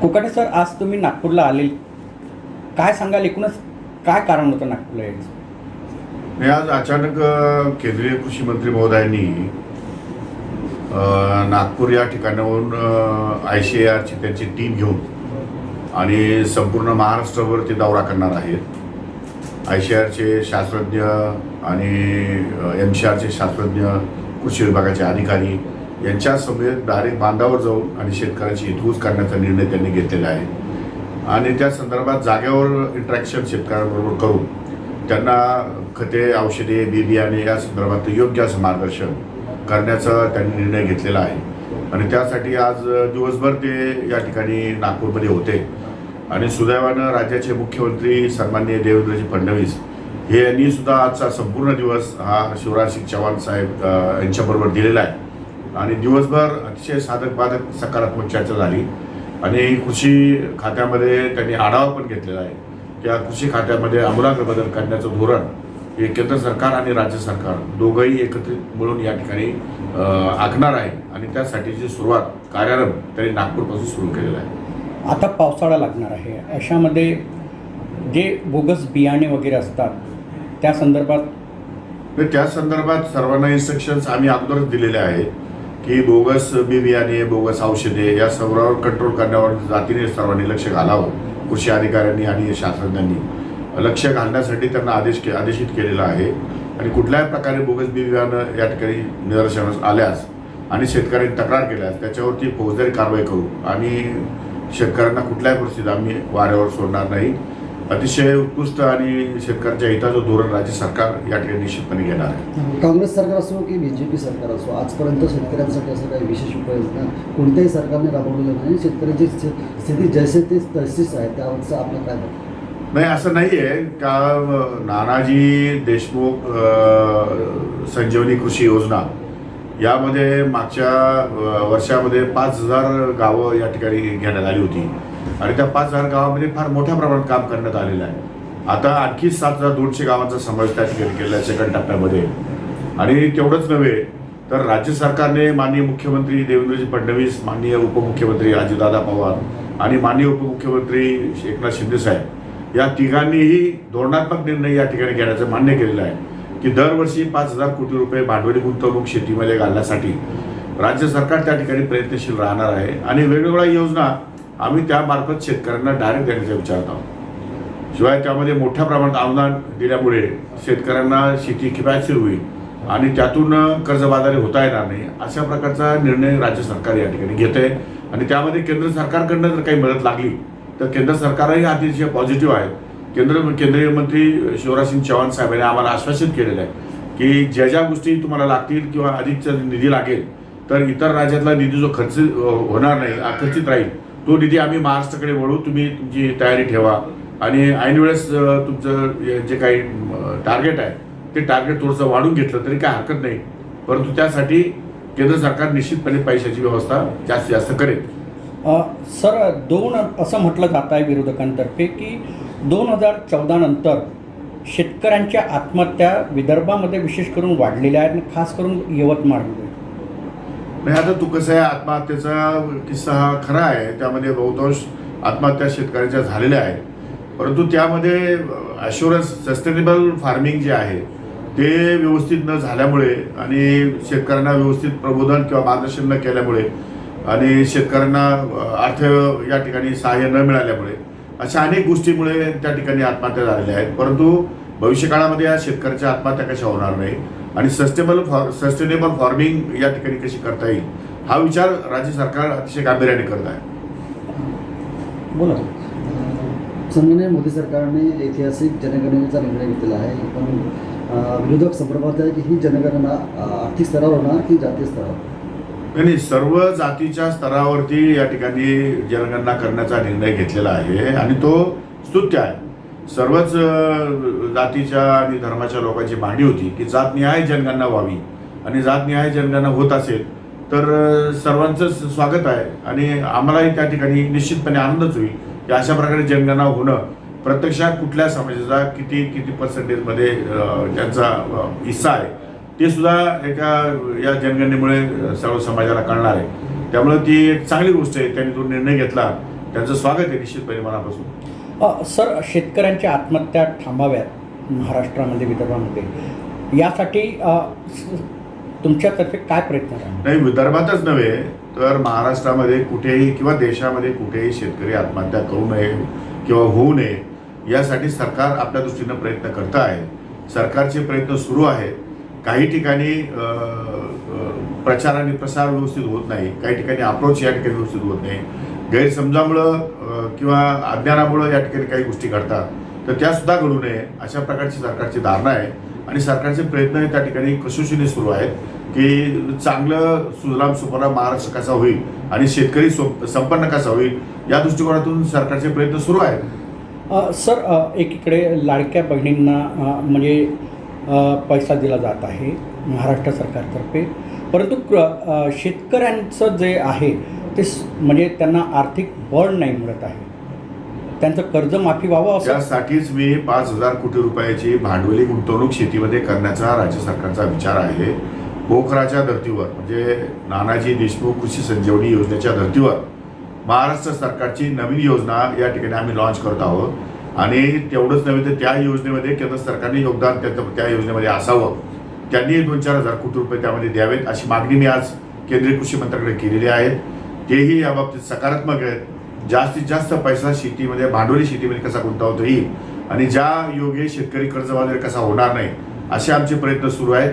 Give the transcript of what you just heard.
कुकाटे sir आज तुम्ही नागपूरला आले काय सांगाल? एकूणच काय कारण होतं नागपूरला यायचं? मी आज अचानक केंद्रीय कृषी मंत्री महोदयांनी नागपूर या ठिकाणाहून आय सी आरची त्यांची टीम घेऊन आणि संपूर्ण महाराष्ट्रभर ते दौरा करणार आहेत. आय सी आरचे शास्त्रज्ञ आणि एम सी आरचे शास्त्रज्ञ कृषी विभागाचे अधिकारी यांच्यासमवेत डायरेक्ट बांधावर जाऊन आणि शेतकऱ्यांची हितगुज करण्याचा निर्णय त्यांनी घेतलेला आहे. आणि त्या संदर्भात जागेवर इंट्रॅक्शन शेतकऱ्यांबरोबर करून त्यांना खते औषधे बी बियाणे या संदर्भात योग्य असं मार्गदर्शन करण्याचा त्यांनी निर्णय घेतलेला आहे. आणि त्यासाठी आज दिवसभर ते या ठिकाणी नागपूरमध्ये होते. आणि सुदैवानं राज्याचे मुख्यमंत्री सन्मान्य देवेंद्रजी फडणवीस हे यांनी सुद्धा आजचा संपूर्ण दिवस हा शिवराज सिंग चव्हाण साहेब यांच्याबरोबर दिलेला आहे. आणि दिवसभर अतिशय साधक बाधक सकारात्मक चर्चा झाली. आणि कृषी खात्यामध्ये त्यांनी आढावा पण घेतलेला आहे त्या कृषी खात्यामध्ये आमूलाग्र बदल करण्याचं धोरण हे केंद्र सरकार आणि राज्य सरकार दोघंही एकत्रित मिळून या ठिकाणी आखणार आहे. आणि त्यासाठीची सुरुवात कार्यारंभ त्यांनी नागपूरपासून सुरू केलेला आहे. आता पावसाळा लागणार आहे. अशामध्ये जे बोगस बियाणे वगैरे असतात त्या संदर्भात त्या संदर्भात सर्वांना इन्स्ट्रक्शन्स आम्ही अगोदरच दिलेले आहेत. की बोगस बी बियाणे बोगस औषधे या सर्वांवर कंट्रोल करण्यावर जातीने सर्वांनी लक्ष घालावं कृषी अधिकाऱ्यांनी आणि शास्त्रज्ञांनी. लक्ष घालण्यासाठी त्यांना आदेश के आदेशित केलेला आहे. आणि कुठल्याही प्रकारे बोगस बी बियाणं या ठिकाणी निदर्शनास आल्यास आणि शेतकऱ्यांनी तक्रार केल्यास त्याच्यावरती फौजदारी कारवाई करू. आणि शेतकऱ्यांना कुठल्याही परिस्थितीत आम्ही वाऱ्यावर सोडणार नाही. अतिशय उत्कृष्ट आणि शेतकऱ्यांच्या हिताचं धोरण राज्य सरकार या ठिकाणी निश्चितपणे घेणार आहे काँग्रेस सरकार असो की बी जे पी सरकार असो आजपर्यंत शेतकऱ्यांसाठी असं काही विशेष उपाययोजना कोणत्याही सरकारने राबवलेलं नाही शेतकऱ्यांची स्थिती स्थिती जैसे ते तशीच आहे त्यावरचं आपलं काय? नाही असं नाही आहे का नानाजी देशमुख संजीवनी कृषी योजना यामध्ये मागच्या वर्षामध्ये पाच हजार गावं या ठिकाणी घेण्यात आली होती. आणि त्या पाच हजार गावामध्ये फार मोठ्या प्रमाणात काम करण्यात आलेलं आहे. आता आणखी सात हजार दोनशे गावांचा समावेश त्या ठिकाणी केलेला आहे सेकंड टप्प्यामध्ये. आणि तेवढंच नव्हे तर राज्य सरकारने माननीय मुख्यमंत्री देवेंद्रजी फडणवीस माननीय उपमुख्यमंत्री अजितदादा पवार आणि माननीय उपमुख्यमंत्री एकनाथ शिंदेसाहेब या तिघांनीही धोरणात्मक निर्णय या ठिकाणी घेण्याचं मान्य केलेलं आहे. की दरवर्षी पाच हजार कोटी रुपये भांडवली गुंतवणूक शेतीमध्ये घालण्यासाठी राज्य सरकार त्या ठिकाणी प्रयत्नशील राहणार आहे. आणि वेगवेगळ्या योजना आम्ही त्यामार्फत शेतकऱ्यांना डायरेक्ट देण्याचा विचारत आहोत. शिवाय त्यामध्ये मोठ्या प्रमाणात अनुदान दिल्यामुळे शेतकऱ्यांना शेती किफायतशीर होईल आणि त्यातून कर्जबाजारी होता येणार नाही अशा प्रकारचा निर्णय राज्य सरकार या ठिकाणी घेते आणि त्यामध्ये केंद्र सरकारकडनं जर काही मदत लागली तर केंद्र सरकारही अतिशय पॉझिटिव्ह आहे. केंद्र केंद्रीय मंत्री शिवराज सिंग चौहान साहेबांनी आम्हाला आश्वासित केलेलं आहे की ज्या ज्या गोष्टी तुम्हाला लागतील किंवा अधिकचा निधी लागेल तर इतर राज्यातला निधी जो खर्च होणार नाही आकर्षित राहील तो निधी आम्ही महाराष्ट्राकडे वळू तुम्ही तुमची तयारी ठेवा. आणि ऐनवेळेस तुमचं जे काही टार्गेट आहे ते टार्गेट थोडंसं वाढून घेतलं तरी काय हरकत नाही. परंतु त्यासाठी केंद्र सरकार निश्चितपणे पैशाची व्यवस्था जास्तीत जास्त करेल. सर दोन असं म्हटलं जात आहे विरोधकांतर्फे की दोन हजार चौदानंतर शेतकऱ्यांच्या आत्महत्या विदर्भामध्ये विशेष करून वाढलेल्या आहेत आणि खास करून यवतमाळमध्ये. नाही आता तू कसं आहे आत्महत्येचा किस्सा हा खरा आहे. त्यामध्ये बहुतांश आत्महत्या शेतकऱ्यांच्या झालेल्या आहेत. परंतु त्यामध्ये अश्युरन्स सस्टेनेबल फार्मिंग जे आहे ते व्यवस्थित न झाल्यामुळे आणि शेतकऱ्यांना व्यवस्थित प्रबोधन किंवा मार्गदर्शन न केल्यामुळे आणि शेतकऱ्यांना अर्थ या ठिकाणी सहाय्य न मिळाल्यामुळे अशा अनेक गोष्टीमुळे त्या ठिकाणी आत्महत्या झालेल्या आहेत. परंतु भविष्यकाळामध्ये या शेतकऱ्याच्या आत्महत्या कशा होणार नाही आणि सस्टेबल फॉर सस्टेनेबल फार्मिंग या ठिकाणी कशी करता येईल हा विचार राज्य सरकार अतिशय गांभीर्याने करत आहे. बोला. मोदी सरकारने ऐतिहासिक जनगणनेचा निर्णय घेतलेला आहे. पण विरोधक संदर्भात आहे की ही जनगणना आर्थिक स्तरावर होणार की जातीय स्तरावर? नाही सर्व जातीच्या स्तरावरती या ठिकाणी जनगणना करण्याचा निर्णय घेतलेला आहे आणि तो स्तुत्य आहे. सर्वच जातीच्या आणि धर्माच्या लोकांची मांडी होती की जातनिहाय जनगणना व्हावी आणि जातनिहाय जनगणना होत असेल तर सर्वांचं सर्वांचंच स्वागत आहे आणि आम्हालाही त्या ठिकाणी निश्चितपणे आनंदच होईल की अशा प्रकारे जनगणना होणं प्रत्यक्षात कुठल्या समाजाचा किती किती पर्सेंटेजमध्ये त्यांचा हिस्सा आहे. ते सुद्धा एका या जनगणनेमुळे सर्व समाजाला कळणार आहे. त्यामुळे ती एक चांगली गोष्ट आहे. त्यांनी तो निर्णय घेतला त्यांचं स्वागत आहे निश्चितपणे मनापासून. सर शेतकऱ्यांच्या आत्महत्या थांबाव्यात महाराष्ट्रामध्ये विदर्भामध्ये. यासाठी तुमच्यातर्फे काय प्रयत्न नाही विदर्भातच नव्हे तर महाराष्ट्रामध्ये कुठेही किंवा देशामध्ये कुठेही शेतकरी आत्महत्या करू नये किंवा होऊ नये यासाठी सरकार आपल्या दृष्टीनं प्रयत्न करत आहे. सरकारचे प्रयत्न सुरू आहेत. काही ठिकाणी प्रचार आणि प्रसार व्यवस्थित होत नाही. काही ठिकाणी अप्रोच या ठिकाणी व्यवस्थित होत नाही. गैरसमजामुळं किंवा अज्ञानामुळं या ठिकाणी काही गोष्टी घडतात. तर त्यासुद्धा घडू नये अशा प्रकारची सरकारची धारणा आहे. आणि सरकारचे प्रयत्न त्या ठिकाणी कसोशीने सुरू आहेत की चांगलं सुजलाम सुफलाम महाराष्ट्र कसा होईल आणि शेतकरी सो- संपन्न कसा होईल या दृष्टिकोनातून सरकारचे प्रयत्न सुरू आहेत. सर एकीकडे लाडक्या बहिणींना म्हणजे पैसा दिला जात आहे महाराष्ट्र सरकारतर्फे. परंतु क्र- शेतकऱ्यांचं जे आहे ते म्हणजे त्यांना आर्थिक बळ नाही मिळत आहे. त्यांचं कर्जमाफी व्हावं असं त्यासाठीच मी पाच हजार कोटी रुपयाची भांडवली गुंतवणूक शेतीमध्ये करण्याचा राज्य सरकारचा विचार आहे. पोखराच्या धर्तीवर म्हणजे नानाजी देशमुख कृषी संजीवनी योजनेच्या धर्तीवर महाराष्ट्र सरकारची नवीन योजना या ठिकाणी आम्ही लॉन्च करत आहोत. आणि तेवढंच नव्हे तर त्या योजनेमध्ये केंद्र सरकारने योगदान त्या त्या योजनेमध्ये असावं. त्यांनी दोन चार हजार कोटी रुपये त्यामध्ये द्यावेत अशी मागणी मी आज केंद्रीय कृषी मंत्र्याकडे केलेली आहे. तेही याबाबतीत सकारात्मक आहेत. जास्तीत जास्त पैसा शेतीमध्ये भांडवली शेतीमध्ये कसा गुंतवता येईल आणि ज्या योगे शेतकरी कर्जबाजारी कसा होणार नाही असे आमचे प्रयत्न सुरू आहेत.